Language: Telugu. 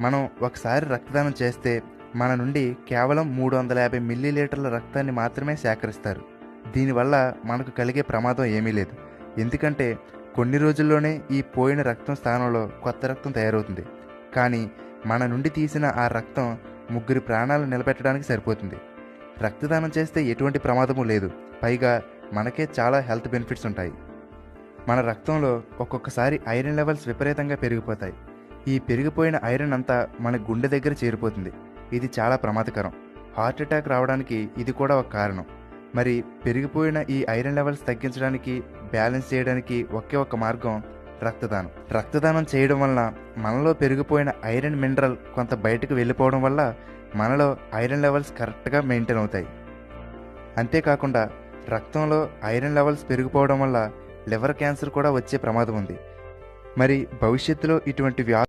మనం ఒకసారి రక్తదానం చేస్తే మన నుండి కేవలం మూడు వందల యాభై మిల్లీలీటర్ల రక్తాన్ని మాత్రమే సేకరిస్తారు. దీనివల్ల మనకు కలిగే ప్రమాదం ఏమీ లేదు. ఎందుకంటే కొన్ని రోజుల్లోనే ఈ పోయిన రక్తం స్థానంలో కొత్త రక్తం తయారవుతుంది. కానీ మన నుండి తీసిన ఆ రక్తం ముగ్గురి ప్రాణాలు నిలబెట్టడానికి సరిపోతుంది. రక్తదానం చేస్తే ఎటువంటి ప్రమాదము లేదు. పైగా మనకే చాలా హెల్త్ బెనిఫిట్స్ ఉంటాయి. మన రక్తంలో ఒక్కొక్కసారి ఐరన్ లెవెల్స్ విపరీతంగా పెరిగిపోతాయి. ఈ పెరిగిపోయిన ఐరన్ అంతా మన గుండె దగ్గర చేరిపోతుంది. ఇది చాలా ప్రమాదకరం. హార్ట్ అటాక్ రావడానికి ఇది కూడా ఒక కారణం. మరి పెరిగిపోయిన ఈ ఐరన్ లెవెల్స్ తగ్గించడానికి బ్యాలెన్స్ చేయడానికి ఒకే ఒక మార్గం రక్తదానం. రక్తదానం చేయడం వలన మనలో పెరిగిపోయిన ఐరన్ మినరల్ కొంత బయటకు వెళ్ళిపోవడం వల్ల మనలో ఐరన్ లెవెల్స్ కరెక్ట్గా మెయింటైన్ అవుతాయి. అంతేకాకుండా రక్తంలో ఐరన్ లెవెల్స్ పెరిగిపోవడం వల్ల లివర్ క్యాన్సర్ కూడా వచ్చే ప్రమాదం ఉంది. మరి భవిష్యత్తులో ఇటువంటి వ్యా